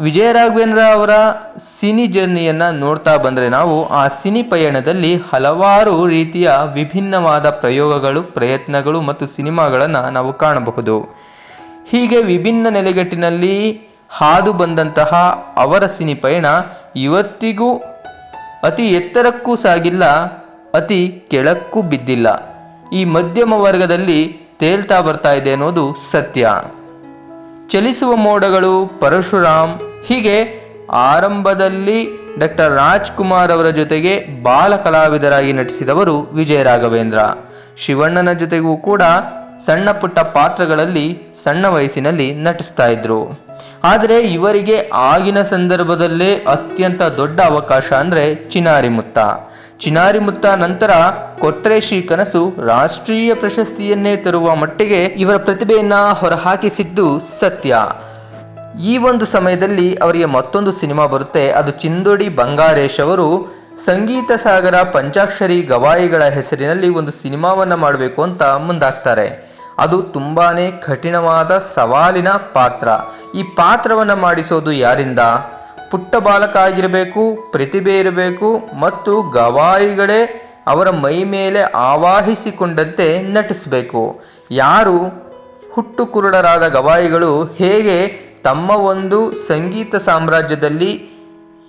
ವಿಜಯ ರಾಘವೇಂದ್ರ ಅವರ ಸಿನಿ ಜರ್ನಿಯನ್ನು ನೋಡ್ತಾ ಬಂದರೆ ನಾವು ಆ ಸಿನಿ ಪಯಣದಲ್ಲಿ ಹಲವಾರು ರೀತಿಯ ವಿಭಿನ್ನವಾದ ಪ್ರಯೋಗಗಳು, ಪ್ರಯತ್ನಗಳು ಮತ್ತು ಸಿನಿಮಾಗಳನ್ನು ನಾವು ಕಾಣಬಹುದು. ಹೀಗೆ ವಿಭಿನ್ನ ನೆಲೆಗಟ್ಟಿನಲ್ಲಿ ಹಾದು ಬಂದಂತಹ ಅವರ ಸಿನಿ ಪಯಣ ಇವತ್ತಿಗೂ ಅತಿ ಎತ್ತರಕ್ಕೂ ಸಾಗಿಲ್ಲ, ಅತಿ ಕೆಳಕ್ಕೂ ಬಿದ್ದಿಲ್ಲ. ಈ ಮಧ್ಯಮ ವರ್ಗದಲ್ಲಿ ತೇಲ್ತಾ ಬರ್ತಾ ಇದೆ ಅನ್ನೋದು ಸತ್ಯ. ಚಲಿಸುವ ಮೋಡಗಳು ಪರಶುರಾಮ್ ಹೀಗೆ ಆರಂಭದಲ್ಲಿ ಡಾಕ್ಟರ್ ರಾಜ್ಕುಮಾರ್ ಅವರ ಜೊತೆಗೆ ಬಾಲ ಕಲಾವಿದರಾಗಿ ನಟಿಸಿದವರು ವಿಜಯ ರಾಘವೇಂದ್ರ. ಶಿವಣ್ಣನ ಜೊತೆಗೂ ಕೂಡ ಸಣ್ಣ ಪುಟ್ಟ ಪಾತ್ರಗಳಲ್ಲಿ ಸಣ್ಣ ವಯಸ್ಸಿನಲ್ಲಿ ನಟಿಸ್ತಾ ಇದ್ರು. ಆದರೆ ಇವರಿಗೆ ಆಗಿನ ಸಂದರ್ಭದಲ್ಲೇ ಅತ್ಯಂತ ದೊಡ್ಡ ಅವಕಾಶ ಅಂದರೆ ಚಿನಾರಿ ಮುತ್ತ ನಂತರ ಕೊಟ್ರೆ ಶ್ರೀ ಕನಸು ರಾಷ್ಟ್ರೀಯ ಪ್ರಶಸ್ತಿಯನ್ನೇ ತರುವ ಮಟ್ಟಿಗೆ ಇವರ ಪ್ರತಿಭೆಯನ್ನ ಹೊರಹಾಕಿಸಿದ್ದು ಸತ್ಯ. ಈ ಒಂದು ಸಮಯದಲ್ಲಿ ಅವರಿಗೆ ಮತ್ತೊಂದು ಸಿನಿಮಾ ಬರುತ್ತೆ. ಅದು ಚಿಂದೋಡಿ ಬಂಗಾರೇಶ್ ಅವರು ಸಂಗೀತ ಸಾಗರ ಪಂಚಾಕ್ಷರಿ ಗವಾಯಿಗಳ ಹೆಸರಿನಲ್ಲಿ ಒಂದು ಸಿನಿಮಾವನ್ನು ಮಾಡಬೇಕು ಅಂತ ಮುಂದಾಗ್ತಾರೆ. ಅದು ತುಂಬಾ ಕಠಿಣವಾದ ಸವಾಲಿನ ಪಾತ್ರ. ಈ ಪಾತ್ರವನ್ನು ಮಾಡಿಸೋದು ಯಾರಿಂದ? ಪುಟ್ಟ ಬಾಲಕ ಆಗಿರಬೇಕು, ಪ್ರತಿಭೆ ಇರಬೇಕು ಮತ್ತು ಗವಾಯಿಗಳೇ ಅವರ ಮೈ ಮೇಲೆ ಆವಾಹಿಸಿಕೊಂಡಂತೆ ನಟಿಸಬೇಕು. ಯಾರು? ಹುಟ್ಟು ಕುರುಡರಾದ ಗವಾಯಿಗಳು ಹೇಗೆ ತಮ್ಮ ಒಂದು ಸಂಗೀತ ಸಾಮ್ರಾಜ್ಯದಲ್ಲಿ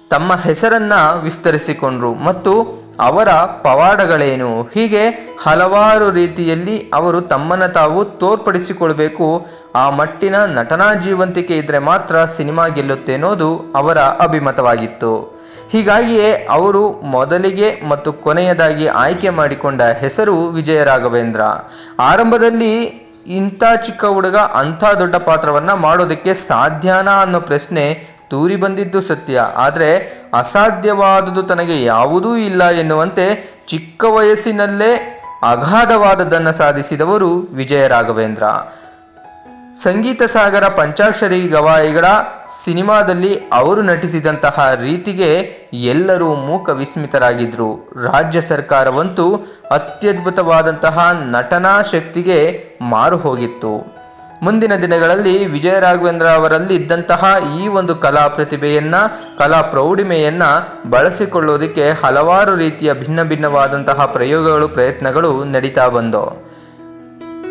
ತಮ್ಮ ಹೆಸರನ್ನ ವಿಸ್ತರಿಸಿಕೊಂಡರು ಮತ್ತು ಅವರ ಪವಾಡಗಳೇನು? ಹೀಗೆ ಹಲವಾರು ರೀತಿಯಲ್ಲಿ ಅವರು ತಮ್ಮನ್ನು ತಾವು ತೋರ್ಪಡಿಸಿಕೊಳ್ಬೇಕು. ಆ ಮಟ್ಟಿನ ನಟನಾ ಜೀವಂತಿಕೆ ಇದ್ದರೆ ಮಾತ್ರ ಸಿನಿಮಾ ಗೆಲ್ಲುತ್ತೆ ಅನ್ನೋದು ಅವರ ಅಭಿಮತವಾಗಿತ್ತು. ಹೀಗಾಗಿಯೇ ಅವರು ಮೊದಲಿಗೆ ಮತ್ತು ಕೊನೆಯದಾಗಿ ಆಯ್ಕೆ ಮಾಡಿಕೊಂಡ ಹೆಸರು ವಿಜಯ ರಾಘವೇಂದ್ರ ಆರಂಭದಲ್ಲಿ ಇಂಥ ಚಿಕ್ಕ ಹುಡುಗ ಅಂಥ ದೊಡ್ಡ ಪಾತ್ರವನ್ನು ಮಾಡೋದಕ್ಕೆ ಸಾಧ್ಯನಾ ಅನ್ನೋ ಪ್ರಶ್ನೆ ತೂರಿ ಬಂದಿದ್ದು ಸತ್ಯ. ಆದರೆ ಅಸಾಧ್ಯವಾದುದು ತನಗೆ ಯಾವುದೂ ಇಲ್ಲ ಎನ್ನುವಂತೆ ಚಿಕ್ಕ ವಯಸ್ಸಿನಲ್ಲೇ ಅಗಾಧವಾದದ್ದನ್ನು ಸಾಧಿಸಿದವರು ವಿಜಯ ರಾಘವೇಂದ್ರ ಸಂಗೀತ ಸಾಗರ ಪಂಚಾಕ್ಷರಿ ಗವಾಯಿಗಳ ಸಿನಿಮಾದಲ್ಲಿ ಅವರು ನಟಿಸಿದಂತಹ ರೀತಿಗೆ ಎಲ್ಲರೂ ಮೂಕ ವಿಸ್ಮಿತರಾಗಿದ್ದರು ರಾಜ್ಯ ಸರ್ಕಾರವಂತೂ ಅತ್ಯದ್ಭುತವಾದಂತಹ ನಟನಾ ಶಕ್ತಿಗೆ ಮಾರು ಹೋಗಿತ್ತು. ಮುಂದಿನ ದಿನಗಳಲ್ಲಿ ವಿಜಯ ರಾಘವೇಂದ್ರ ಅವರಲ್ಲಿ ಇದ್ದಂತಹ ಈ ಒಂದು ಕಲಾ ಪ್ರತಿಭೆಯನ್ನ, ಕಲಾ ಪ್ರೌಢಿಮೆಯನ್ನು ಬಳಸಿಕೊಳ್ಳೋದಕ್ಕೆ ಹಲವಾರು ರೀತಿಯ ಭಿನ್ನ ಭಿನ್ನವಾದಂತಹ ಪ್ರಯೋಗಗಳು, ಪ್ರಯತ್ನಗಳು ನಡೀತಾ ಬಂದವು.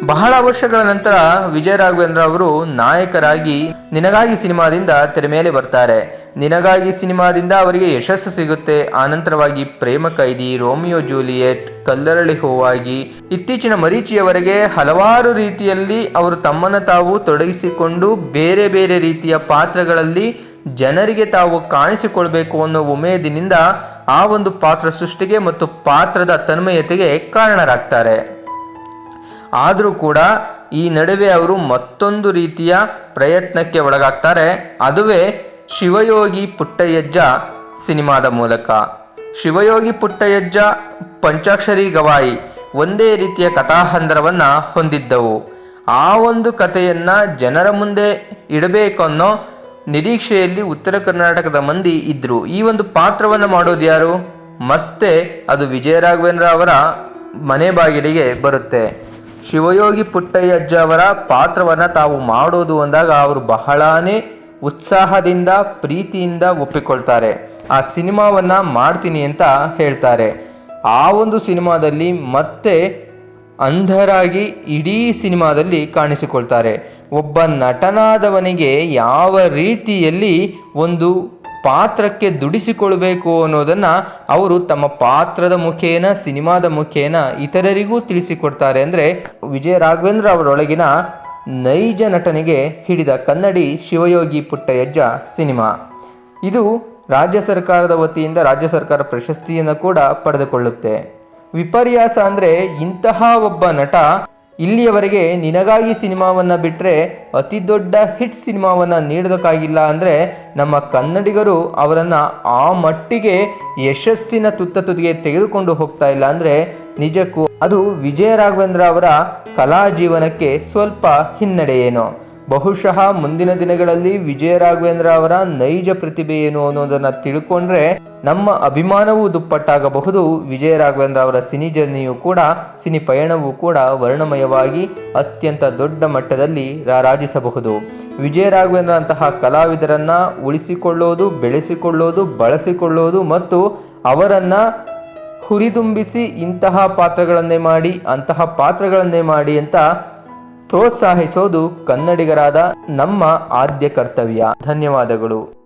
ಬಹಳ ವರ್ಷಗಳ ನಂತರ ವಿಜಯ ರಾಘವೇಂದ್ರ ಅವರು ನಾಯಕರಾಗಿ ನಿನಗಾಗಿ ಸಿನಿಮಾದಿಂದ ತೆರೆ ಮೇಲೆ ಬರ್ತಾರೆ. ನಿನಗಾಗಿ ಸಿನಿಮಾದಿಂದ ಅವರಿಗೆ ಯಶಸ್ಸು ಸಿಗುತ್ತೆ. ಆನಂತರವಾಗಿ ಪ್ರೇಮ ಕೈದಿ, ರೋಮಿಯೋ ಜೂಲಿಯೆಟ್, ಕಲ್ಲರಳಿ ಹೂವಾಗಿ, ಇತ್ತೀಚಿನ ಮರೀಚಿಯವರೆಗೆ ಹಲವಾರು ರೀತಿಯಲ್ಲಿ ಅವರು ತಮ್ಮನ್ನು ತಾವು ತೊಡಗಿಸಿಕೊಂಡು ಬೇರೆ ಬೇರೆ ರೀತಿಯ ಪಾತ್ರಗಳಲ್ಲಿ ಜನರಿಗೆ ತಾವು ಕಾಣಿಸಿಕೊಳ್ಬೇಕು ಅನ್ನೋ ಉಮೇದಿನಿಂದ ಆ ಒಂದು ಪಾತ್ರ ಸೃಷ್ಟಿಗೆ ಮತ್ತು ಪಾತ್ರದ ತನ್ಮಯತೆಗೆ ಕಾರಣರಾಗ್ತಾರೆ. ಆದರೂ ಕೂಡ ಈ ನಡುವೆ ಅವರು ಮತ್ತೊಂದು ರೀತಿಯ ಪ್ರಯತ್ನಕ್ಕೆ ಒಳಗಾಗ್ತಾರೆ. ಅದುವೇ ಶಿವಯೋಗಿ ಪುಟ್ಟಯ್ಯಜ್ಜ ಸಿನಿಮಾದ ಮೂಲಕ. ಶಿವಯೋಗಿ ಪುಟ್ಟಯಜ್ಜ ಪಂಚಾಕ್ಷರಿ ಗವಾಯಿ ಒಂದೇ ರೀತಿಯ ಕಥಾಹಂದರವನ್ನು ಹೊಂದಿದ್ದವು. ಆ ಒಂದು ಕಥೆಯನ್ನು ಜನರ ಮುಂದೆ ಇಡಬೇಕು ಅನ್ನೋ ನಿರೀಕ್ಷೆಯಲ್ಲಿ ಉತ್ತರ ಕರ್ನಾಟಕದ ಮಂದಿ ಇದ್ದರು ಈ ಒಂದು ಪಾತ್ರವನ್ನು ಮಾಡೋದು ಯಾರು? ಮತ್ತೆ ಅದು ವಿಜಯ ರಾಘವೇಂದ್ರ ಅವರ ಮನೆ ಬಾಗಿಲಿಗೆ ಬರುತ್ತೆ. ಶಿವಯೋಗಿ ಪುಟ್ಟಯ್ಯಜ್ಜ ಅವರ ಪಾತ್ರವನ್ನು ತಾವು ಮಾಡೋದು ಅಂದಾಗ ಅವರು ಬಹಳನೇ ಉತ್ಸಾಹದಿಂದ, ಪ್ರೀತಿಯಿಂದ ಒಪ್ಪಿಕೊಳ್ತಾರೆ. ಆ ಸಿನಿಮಾವನ್ನು ಮಾಡ್ತೀನಿ ಅಂತ ಹೇಳ್ತಾರೆ. ಆ ಒಂದು ಸಿನಿಮಾದಲ್ಲಿ ಮತ್ತೆ ಅಂಧರಾಗಿ ಇಡೀ ಸಿನಿಮಾದಲ್ಲಿ ಕಾಣಿಸಿಕೊಳ್ತಾರೆ. ಒಬ್ಬ ನಟನಾದವನಿಗೆ ಯಾವ ರೀತಿಯಲ್ಲಿ ಒಂದು ಪಾತ್ರಕ್ಕೆ ದುಡಿಸಿಕೊಳ್ಬೇಕು ಅನ್ನೋದನ್ನು ಅವರು ತಮ್ಮ ಪಾತ್ರದ ಮುಖೇನ, ಸಿನಿಮಾದ ಮುಖೇನ ಇತರರಿಗೂ ತಿಳಿಸಿಕೊಡ್ತಾರೆ. ಅಂದರೆ ವಿಜಯ ರಾಘವೇಂದ್ರ ಅವರೊಳಗಿನ ನೈಜ ನಟನೆಗೆ ಹಿಡಿದ ಕನ್ನಡಿ ಶಿವಯೋಗಿ ಪುಟ್ಟಯಜ್ಜ ಸಿನಿಮಾ. ಇದು ರಾಜ್ಯ ಸರ್ಕಾರದ ವತಿಯಿಂದ ರಾಜ್ಯ ಸರ್ಕಾರ ಪ್ರಶಸ್ತಿಯನ್ನು ಕೂಡ ಪಡೆದುಕೊಳ್ಳುತ್ತೆ. ವಿಪರ್ಯಾಸ ಅಂದರೆ ಇಂತಹ ಒಬ್ಬ ನಟ ಇಲ್ಲಿಯವರೆಗೆ ನಿನಗಾಗಿ ಸಿನಿಮಾವನ್ನು ಬಿಟ್ಟರೆ ಅತಿ ದೊಡ್ಡ ಹಿಟ್ ಸಿನಿಮಾವನ್ನು ನೀಡೋದಕ್ಕಾಗಿಲ್ಲ ಅಂದರೆ ನಮ್ಮ ಕನ್ನಡಿಗರು ಅವರನ್ನು ಆ ಮಟ್ಟಿಗೆ ಯಶಸ್ಸಿನ ತುತ್ತ ತುದಿಗೆ ತೆಗೆದುಕೊಂಡು ಹೋಗ್ತಾ ಇಲ್ಲ ಅಂದರೆ ನಿಜಕ್ಕೂ ಅದು ವಿಜಯ ರಾಘವೇಂದ್ರ ಅವರ ಕಲಾ ಜೀವನಕ್ಕೆ ಸ್ವಲ್ಪ ಹಿನ್ನಡೆ ಏನೋ. ಬಹುಶಃ ಮುಂದಿನ ದಿನಗಳಲ್ಲಿ ವಿಜಯ ರಾಘವೇಂದ್ರ ಅವರ ನೈಜ ಪ್ರತಿಭೆ ಏನು ಅನ್ನೋದನ್ನ ತಿಳ್ಕೊಂಡ್ರೆ ನಮ್ಮ ಅಭಿಮಾನವೂ ದುಪ್ಪಟ್ಟಾಗಬಹುದು. ವಿಜಯ ರಾಘವೇಂದ್ರ ಅವರ ಸಿನಿ ಜರ್ನಿಯು ಕೂಡ, ಸಿನಿ ಪಯಣವೂ ಕೂಡ ವರ್ಣಮಯವಾಗಿ ಅತ್ಯಂತ ದೊಡ್ಡ ಮಟ್ಟದಲ್ಲಿ ರಾರಾಜಿಸಬಹುದು ವಿಜಯ ರಾಘವೇಂದ್ರ ಅಂತಹ ಕಲಾವಿದರನ್ನ ಉಳಿಸಿಕೊಳ್ಳೋದು, ಬೆಳೆಸಿಕೊಳ್ಳೋದು, ಬಳಸಿಕೊಳ್ಳೋದು ಮತ್ತು ಅವರನ್ನ ಹುರಿದುಂಬಿಸಿ ಇಂತಹ ಪಾತ್ರಗಳನ್ನೇ ಮಾಡಿ, ಅಂತಹ ಪಾತ್ರಗಳನ್ನೇ ಮಾಡಿ ಅಂತ ಪ್ರೋತ್ಸಾಹಿಸೋದು ಕನ್ನಡಿಗರಾದ ನಮ್ಮ ಆದ್ಯ ಕರ್ತವ್ಯ. ಧನ್ಯವಾದಗಳು.